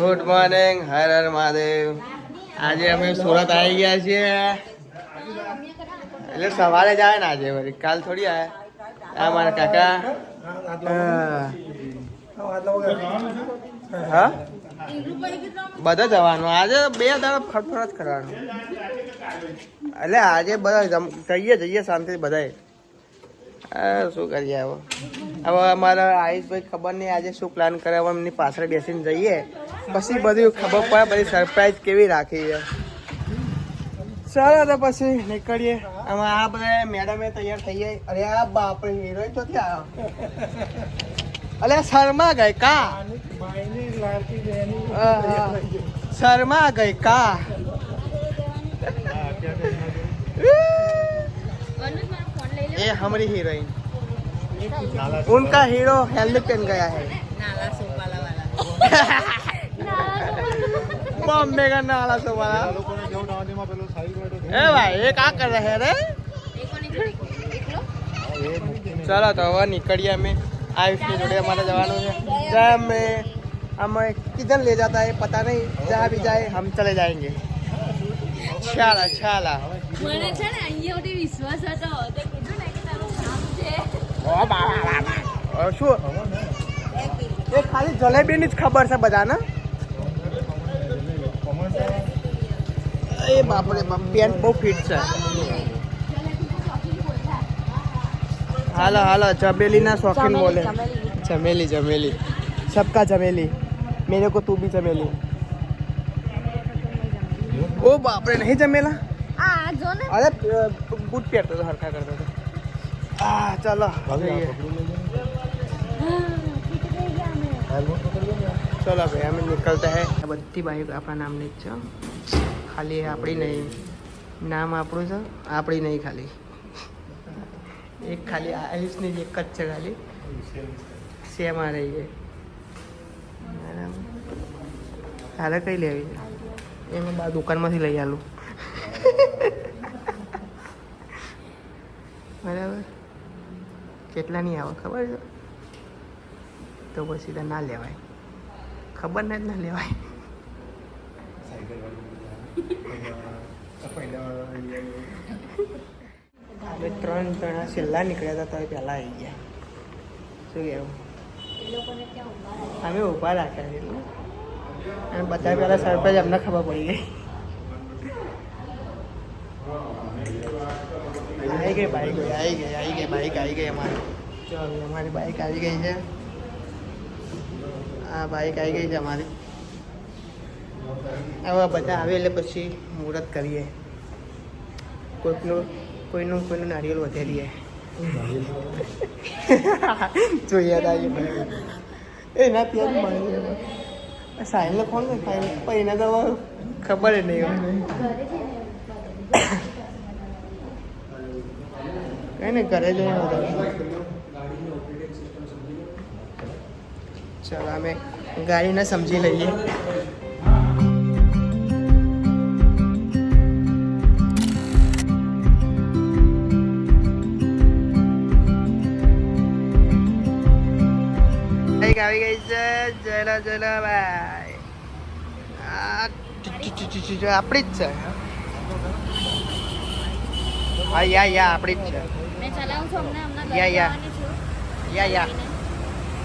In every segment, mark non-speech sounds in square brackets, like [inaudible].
Good morning Har Har Mahadev આજે અમે સુરત આવી ગયા છીએ. એટલે સવારે જ આવે ને આજે વળી. કાલ થોડી આવે. આ મારા કાકા. હા. બધા જવાનું. આજે બે દાડા ફરફર કરવાનું. એટલે આજે બધા જઈએ જઈએ શાંતિથી બધાએ. શું કરીએ હવે? હવે અમારા આયુષભાઈ ખબર નહીં આજે શું પ્લાન કરે? હવે એમની પાછળ બેસીને જઈએ. પછી બધું ખબર પડે બધી સરપ્રાઈઝ કેવી રાખી છે. ચાલો તો પછી નીકળીએ. આમાં આ બધા મેડમે તૈયાર થઈ જાય અરે આ બાપરે હિરોઈન તો ત્યાં અલે શર્મા ગઈ કા. શર્મા ગઈ કા? ये हमारी हीरोइन उनका हीरो हेलमेट पहन गया है [laughs] बॉम्बे का नाला सो वाला ए भाई ये क्या कर रहे हैं रे चलो तो હવે નીકળીએ અમે આયુષની જોડે અમારે જવાનું છે જ્યાં અમે અમે किधर ले जाता है पता नहीं जहाँ भी जाए हम चले जाएंगे [laughs] ચાલા ચાલા મને છે ને અહીંયા સુધી વિશ્વાસ હતો શું એ ખાલી જલેબીની જ ખબર છે બધાને એ બાપરે બાપ બહુ ફિટ છે હાલો હાલો ચમેલીના શોખીન બોલે ચમેલી ચમેલી સબકા ચમેલી મેરે તું બી ચમેલી ઓ બાપરે નહીં જમેલા અરે બૂટ પહેરતો હતો હરખા કરતો હતો. આ ચાલો. ચલો ભાઈ અમે નીકળતા હે આ બધી બાઈક આપણા નામની જ છે ખાલી આપણી નહીં નામ આપણું છે આપણી નહીં ખાલી એક ખાલી આયુષની જ એક જ છે ખાલી શેમાં રહી છે બરાબર તારે કઈ લેવી છે એમાં બા દુકાનમાંથી લઈ આલું બરાબર કેટલાની આવે ખબર છે? તો પછી તો ના લેવાય. ખબર ને જ ના લેવાય. અમે ત્રણ જણા છેલ્લા નીકળ્યા હતા તો પહેલા આવી ગયા. શું કહેવું? અમે ઊભા રાખ્યા છે, એટલે. અને બધા પહેલાં સરપ્રાઈઝ અમને ખબર પડી ગઈ. આવી ગઈ બાઈક આવી ગઈ આવી ગઈ બાઈક આવી ગઈ અમારી. ચાલો અમારી બાઈક આવી ગઈ છે. આ બાઈક આવી ગઈ છે અમારી. હવે બધા આવે એટલે પછી મુહૂર્ત કરીએ. કોઈકનું કોઈનું કોઈનું નારિયેળ વધેરીએ. જોઈએ તારી એ ના ત્યાં જ સાહેબ સાહિલને ફોન કર સાહિલ પણ એને તો ખબર જ નહીં. હોય કઈ ને ઘરે જઈને વધારે ચાલો અમે ગાડીને સમજી લઈએ બાઈક આવી ગઈ છે જયલા જયલા ભાઈ આ આપણી જ છે હા યા યા આપણી જ છે ચલાવું છું હમણાં હમણાં યા, ઘરે યા. જવાની છું. યા યા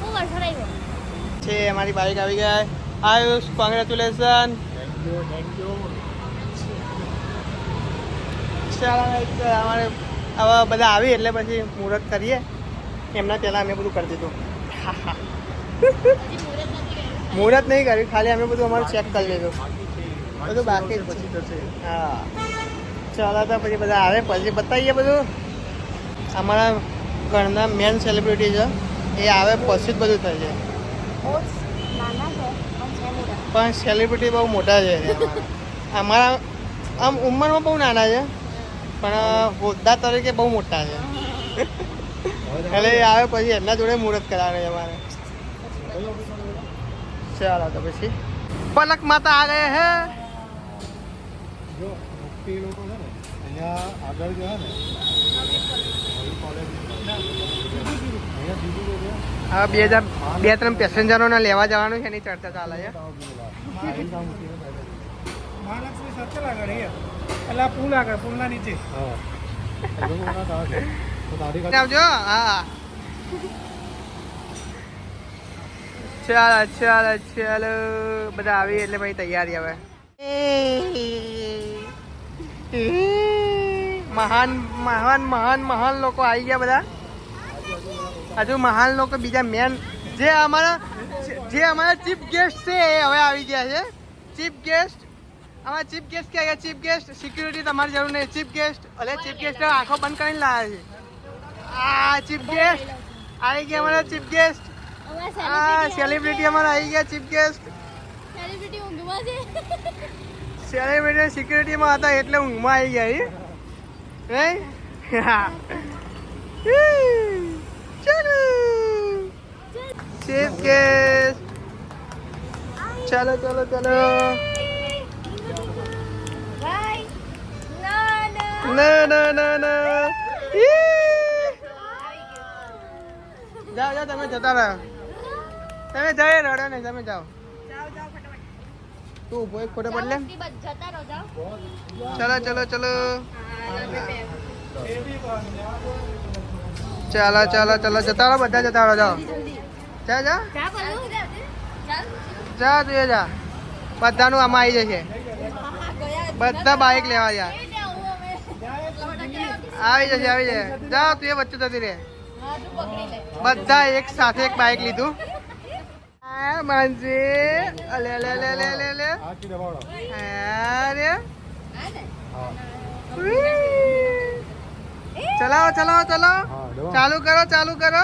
હું વરસાદ આવ્યો છે અમારી બાઈક આવી ગઈ. આયુષ કોંગ્રેચ્યુલેશન ચાલો guys, અમારે હવે બધા આવી એટલે પછી મુહૂર્ત કરીએ. એમના પહેલાં અમે બધું કરી દીધું. મુહૂર્ત નહીં કર્યું ખાલી અમે બધું અમારું ચેક કરી લીધું. બધું બાકી જ છે હા. ચાલો તો પછી બધા આવે પછી બતાવીએ બધું. અમારા ઘરના મેન સેલિબ્રિટી છે. એ આવે પછી જ બધું થાય છે. બહુ જ નાના છે પણ સેલિબ્રિટી બહુ મોટા છે અમારા. અમારા આમ ઉંમરમાં બહુ નાના છે પણ હોદ્દા તરીકે બહુ મોટા છે. એટલે એ આવે પછી એમના જોડે મુહૂર્ત કરાવે છે અમારે. ચાલો તો પછી. પલક માતા આ ગયા હે. જો ભક્તિ લોકો છે ને અહીંયા આગળ જે ને હવે બે હજાર બે ત્રણ પેસેન્જરોને લેવા જવાનું છે એની ચર્ચા ચાલે છે. મહાલક્ષ્મી સર્કલ આગળ એટલે આ પુલ આગળ પુલના નીચે. આવજો હા. ચાલો ચાલો ચાલો. બધા આવી એટલે ભાઈ તૈયારી હવે. મહાન મહાન મહાન મહાન લોકો આવી ગયા બધા હજુ મહાન લોકો બીજા મેન જે અમારા જે અમારા ચીફ ગેસ્ટ છે એ હવે આવી ગયા છે ચીફ ગેસ્ટ અમારા ચીફ ગેસ્ટ ક્યાં ગયા ચીફ ગેસ્ટ સિક્યુરિટી તમારી જરૂર નહીં ચીફ ગેસ્ટ અલે ચીફ ગેસ્ટ આંખો બંધ કરીને લાવે છે આ ચીફ ગેસ્ટ આવી ગયા અમારા ચીફ ગેસ્ટ આ સેલિબ્રિટી અમારા આવી ગયા ચીફ ગેસ્ટ સેલિબ્રિટી ઊંઘમાં છે સેલિબ્રિટી સિક્યુરિટીમાં હતા એટલે ઊંઘમાં આવી ગયા એ નહીં હા ચાલો ચીફ ગેસ્ટ ચાલો ચાલો ચાલો બાય ના ના ના ના ના ના ઈ! જાઓ જાઓ તમે જતા રહો તમે જઈ રડો ને તમે જાઓ તું ઊભો એક ફોટો પડલે જતા રહો જાઓ ચલો ચલો ચલો ચાલો ચાલો ચાલો જતા રહો બધા જતા રહો જાઓ. જા જા. જા તું જા. બધાનું આમાં આવી જશે. બધા બાઇક લેવા જા આવી જશે આવી જશે. જા તું એ વચ્ચે જતી રે બધા એક સાથે એક બાઇક લીધું. હા અલે અલે અલે અલે અલે અલે. અરે હા. ચલાવો ચલાવો ચલાવો ચાલુ કરો ચાલુ કરો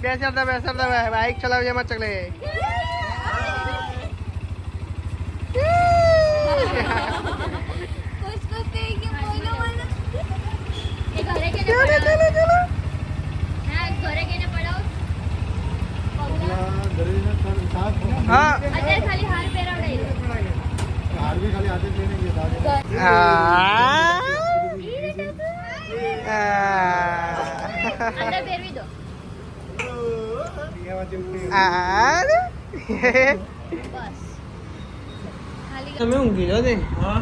બેસર દો બેસર દો બાઇક ચલાવજે મત ચકલે ઘરે ઘરે તમે ઊંઘી લો ને હા.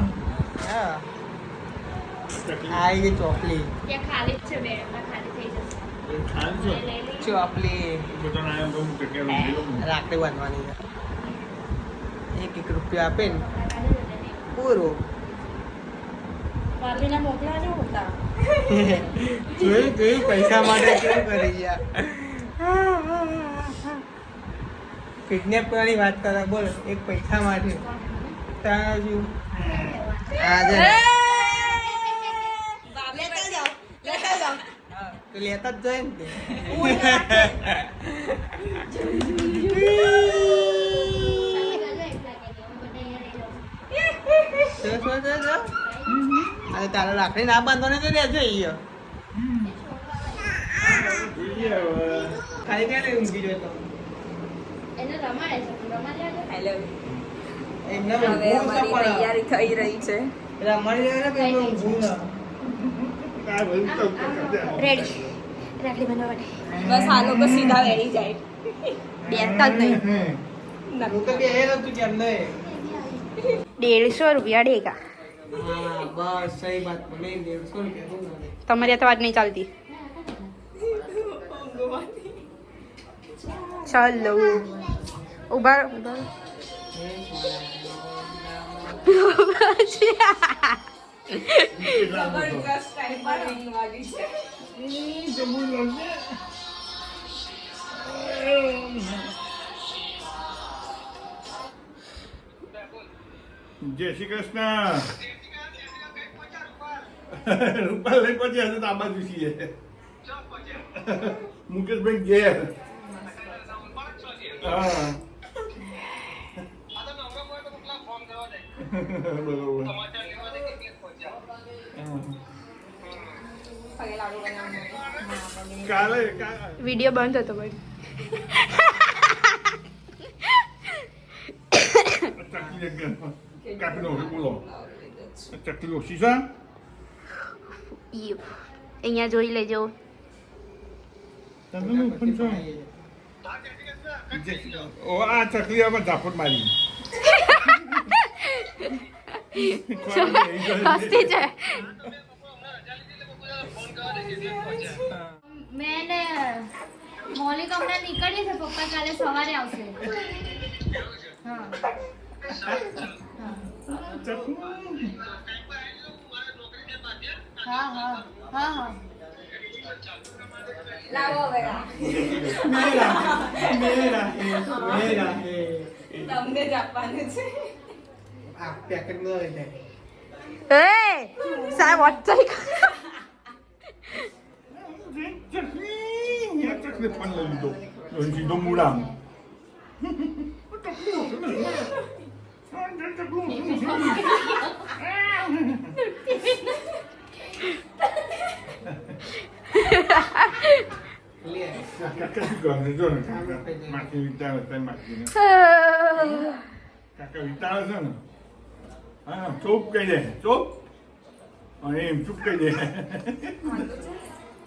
ગઈ ચોપલી ખાલી છે બે ખાલી રાખડી બાંધવાની છે. એક એક રૂપિયા આપે ને. પૂરો. [laughs] જોયું જોયું પૈસા માટે કેવું કરી ગયા. કિડનેપ કરવાની વાત કરે બોલ એક પૈસા માટે. ત્યાં હજુ આજે હા, તો લેતા જ જાય ને. અરે તારે રાખડી ના બાંધવાની તો રહેજો અહીંયા ખાલી ક્યાં ઊંઘી જોઈ તો એને રમાડે છે એમને અમારી તો પડે. તૈયારી થઈ રહી છે રમાડી લેવાય ને એમને ઊંઘવું ના. રેડી રાખડી બનાવવાની. બસ આ લોકો સીધા વેરી જાય. બેસતા જ નહીં. દેડસો રૂપિયા ડેગા. તમારી આ તો વાત નહીં ચાલતી. ચાલો ઊભા ઊભા. જય શ્રી કૃષ્ણ રૂપાલ લઈ પહોંચ્યા હજુ તો આ બાજુ છીએ મુકેશભાઈ ઘેર હા બરોબર કાલે કાલે વીડિયો બંધ હતો ઈ અહીંયા જોઈ લેજો. પણ આ ચકલી આમાં ઝાપટ મારી. [laughs] હસતી છે મેં ને તો હમણાં નીકળી છે પપ્પા કાલે સવારે આવશે. હા. હા હા હા હા. લાવો તમને જ આપવાનું છે. આ પેકેટ ન લઈ જાય એ સાહેબ ચકલી પણ લઈ લીધો સીધો મૂળામ લે કાકા શું કરે જો ને કાકા માખી વિચારે છે માખીને કાકા વિચારે છે ને હા ચોપ કહી દે ચોપ હા એમ ચૂપ કહી દે તૂટી ગઈ આમ ગયું. વાહ, વાહ, વાહ.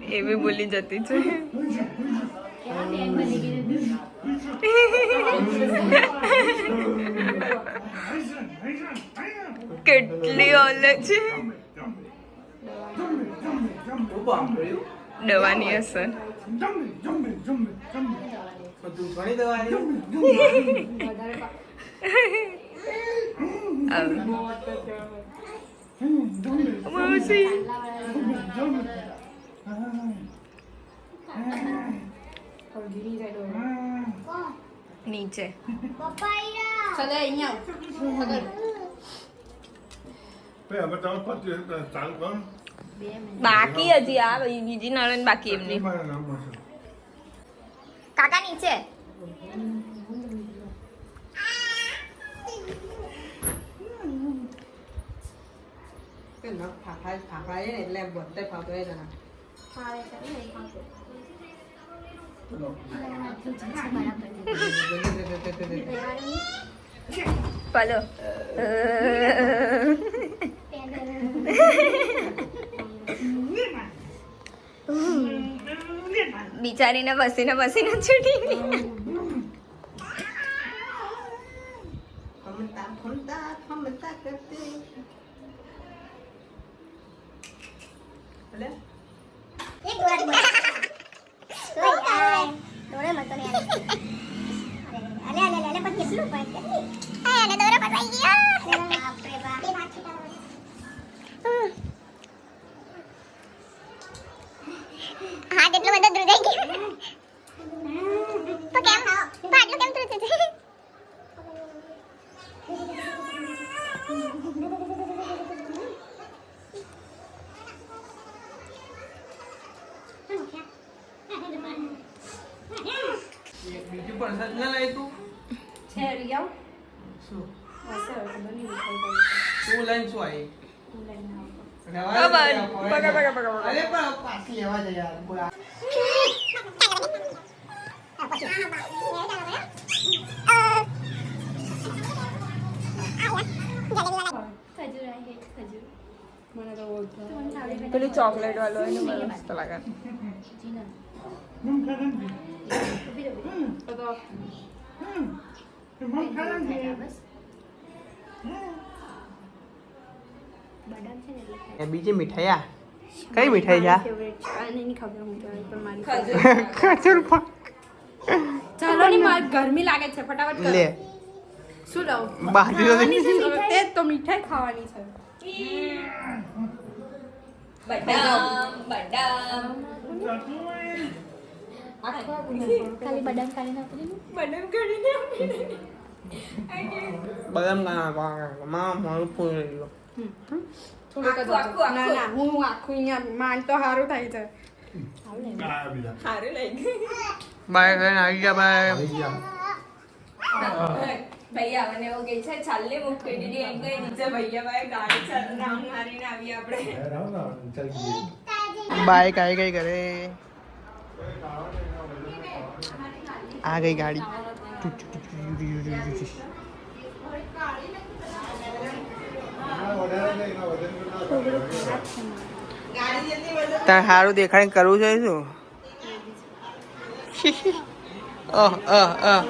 હા બોલી જતી છે. કેટલી ઓલે છે. દવાની અસર. માસી. નીચે. ચલો અહીંયા. બાકી હજી આ બીજી નળન બાકી એમની. કાકા નીચે. કે નખ ફાફા ફાફા છે ને એટલે બધે ફાફા છે ને પલો બિચારીને બસીને બસીને છૂટી ગઈ ખમતા બીજું પણ સજ ના લઈ તું છે લઈ આવ. શું હશે હવે ખબર નહીં મીઠાઈ કઈ તું લઈને શું આવી તું લઈને આવ. રહેવા અબન. દે, આપણે પકડ, પકડ, પકડ, પકડ. અરે પણ પાછી લેવા જાય યાર બોલ મને તો પેલું ચોકલેટ વાળો હોય ને મને મસ્ત લાગે. બીજી મીઠાઈ આ કઈ મીઠાઈ છે [laughs] ખજૂર. પાક. ચાલો ની માર ગરમી લાગે છે. ફટાફટ. લે. શું લઉં બાજુ ખાવાની છે? તે મીઠાઈ ખાવાની છે. બદામ બદામ. ખાલી બદામ ખાલી નાખી બદામ કરીને બદામ કાના માં મારું ફૂલ આખું, ના ના હું આખું અહીંયા માન તો સારું થાય છે. સારું લાગ્યું. બાય આવી ગયા બાય ગયા ભૈયા મને એવું કે છે ચાલને મૂકી દીધી એમ કઈ નીચે ભૈયા ભાઈ ગાડી ચાલ રાઉન્ડ મારીને આવી આપણે. ચાલ બાઈક આવી ગઈ ઘરે. આ ગઈ ગાડી. તાર સારું દેખાડીને કરવું છે શું અહ અહ અહ